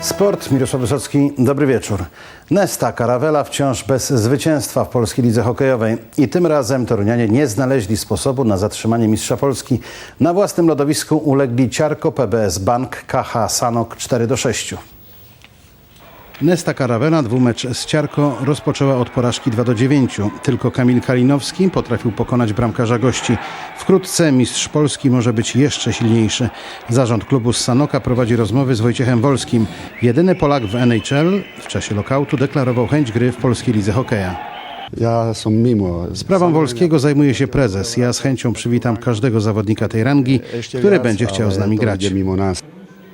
Sport, Mirosław Wysocki, dobry wieczór. Nesta Caravela wciąż bez zwycięstwa w polskiej lidze hokejowej i tym razem Torunianie nie znaleźli sposobu na zatrzymanie mistrza Polski. Na własnym lodowisku ulegli Ciarko PBS Bank KH Sanok 4 do 6. Nesta Caravela dwumecz z Ciarko rozpoczęła od porażki 2 do 9. Tylko Kamil Kalinowski potrafił pokonać bramkarza gości. Wkrótce mistrz Polski może być jeszcze silniejszy. Zarząd klubu z Sanoka prowadzi rozmowy z Wojciechem Wolskim. Jedyny Polak w NHL w czasie lokautu deklarował chęć gry w polskiej lidze hokeja. Ja sam mimo. Sprawą Wolskiego zajmuje się prezes. Ja z chęcią przywitam każdego zawodnika tej rangi, który będzie chciał z nami grać. Mimo nas.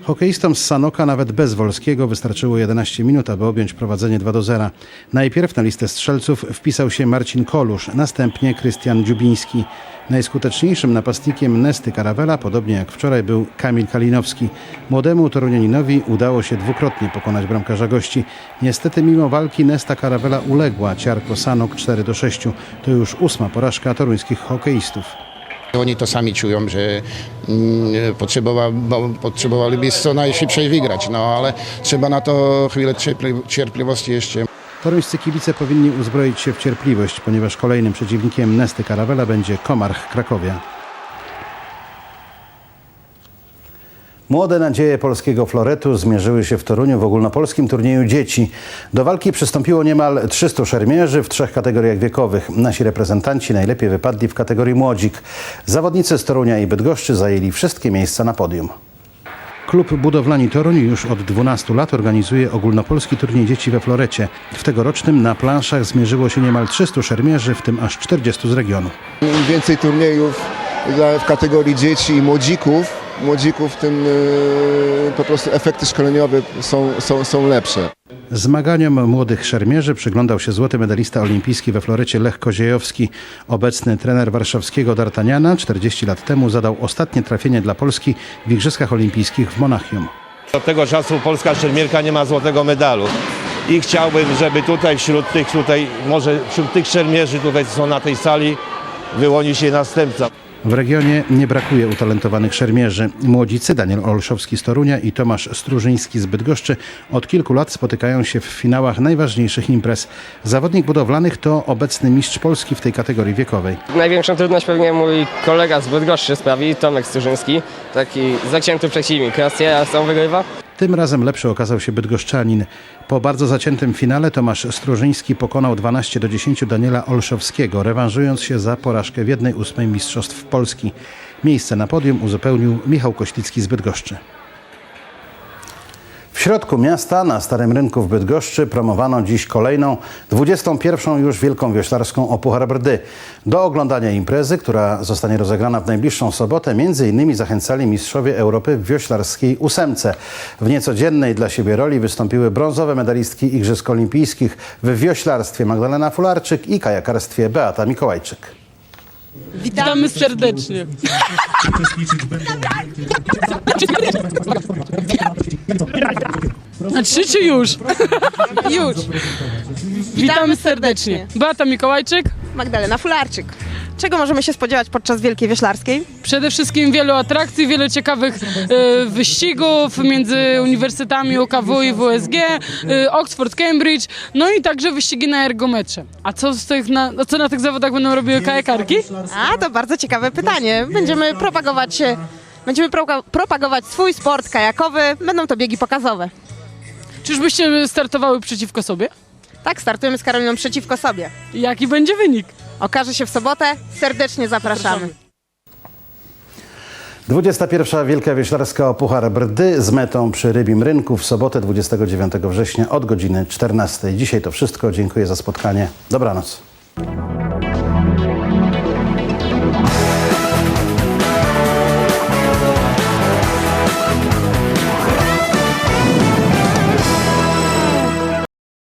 Hokeistom z Sanoka nawet bez Wolskiego wystarczyło 11 minut, aby objąć prowadzenie 2 do 0. Najpierw na listę strzelców wpisał się Marcin Kolusz, następnie Krystian Dziubiński. Najskuteczniejszym napastnikiem Nesty Caravela, podobnie jak wczoraj, był Kamil Kalinowski. Młodemu Torunianinowi udało się dwukrotnie pokonać bramkarza gości. Niestety mimo walki Nesta Caravela uległa Ciarko Sanok 4 do 6. To już ósma porażka toruńskich hokeistów. Oni to sami czują, że mm, potrzebowa, bo potrzebowaliby co najszybciej wygrać, no ale trzeba na to chwilę cierpli- cierpliwości jeszcze. Toruńscy kibice powinni uzbroić się w cierpliwość, ponieważ kolejnym przeciwnikiem Nesty Caravela będzie Komarch Krakowia. Młode nadzieje polskiego floretu zmierzyły się w Toruniu w ogólnopolskim turnieju dzieci. Do walki przystąpiło niemal 300 szermierzy w trzech kategoriach wiekowych. Nasi reprezentanci najlepiej wypadli w kategorii młodzik. Zawodnicy z Torunia i Bydgoszczy zajęli wszystkie miejsca na podium. Klub Budowlani Toruń już od 12 lat organizuje ogólnopolski turniej dzieci we Florecie. W tegorocznym na planszach zmierzyło się niemal 300 szermierzy, w tym aż 40 z regionu. Im więcej turniejów w kategorii dzieci i młodzików, młodzików tym e, po prostu efekty szkoleniowe są, są, są lepsze. Zmaganiom młodych szermierzy przyglądał się złoty medalista olimpijski we Florecie Lech Koziejowski. Obecny trener warszawskiego D'Artagnana 40 lat temu zadał ostatnie trafienie dla Polski w Igrzyskach Olimpijskich w Monachium. Od tego czasu polska szermierka nie ma złotego medalu. I chciałbym, żeby tutaj wśród tych, tutaj, może wśród tych szermierzy tutaj co są na tej sali wyłoni się następca. W regionie nie brakuje utalentowanych szermierzy. Młodzicy Daniel Olszowski z Torunia i Tomasz Strużyński z Bydgoszczy od kilku lat spotykają się w finałach najważniejszych imprez. Zawodnik budowlanych to obecny mistrz Polski w tej kategorii wiekowej. Największą trudność pewnie mój kolega z Bydgoszczy sprawi, Tomek Sturzyński. Taki zacięty przeciwnik. Raz ja, raz wygrywa. Tym razem lepszy okazał się bydgoszczanin. Po bardzo zaciętym finale Tomasz Strużyński pokonał 12 do 10 Daniela Olszowskiego, rewanżując się za porażkę w 1-8 Mistrzostw Polski. Miejsce na podium uzupełnił Michał Koślicki z Bydgoszczy. W środku miasta, na Starym Rynku w Bydgoszczy, promowano dziś kolejną, 21. już Wielką Wioślarską o Puchar Brdy. Do oglądania imprezy, która zostanie rozegrana w najbliższą sobotę, innymi zachęcali mistrzowie Europy w wioślarskiej ósemce. W niecodziennej dla siebie roli wystąpiły brązowe medalistki Igrzysk Olimpijskich w wioślarstwie Magdalena Fularczyk i kajakarstwie Beata Mikołajczyk. Witamy serdecznie. Na trzy czy już? Już. Witamy serdecznie. Beata Mikołajczyk. Magdalena Fularczyk. Czego możemy się spodziewać podczas Wielkiej Wioślarskiej? Przede wszystkim wielu atrakcji, wiele ciekawych e, wyścigów między uniwersytetami UKW i WSG, e, Oxford, Cambridge, no i także wyścigi na ergometrze. A co, z tych na, a co na tych zawodach będą robiły kajakarki? A, to bardzo ciekawe pytanie. Będziemy propagować, e, będziemy proga- propagować swój sport kajakowy. Będą to biegi pokazowe. Czyżbyście startowały przeciwko sobie? Tak, startujemy z Karoliną przeciwko sobie. Jaki będzie wynik? Okaże się w sobotę. Serdecznie zapraszamy. 21. Wielka Wioślarska o Puchar Brdy z metą przy Rybim Rynku w sobotę 29 września od godziny 14. Dzisiaj to wszystko. Dziękuję za spotkanie. Dobranoc.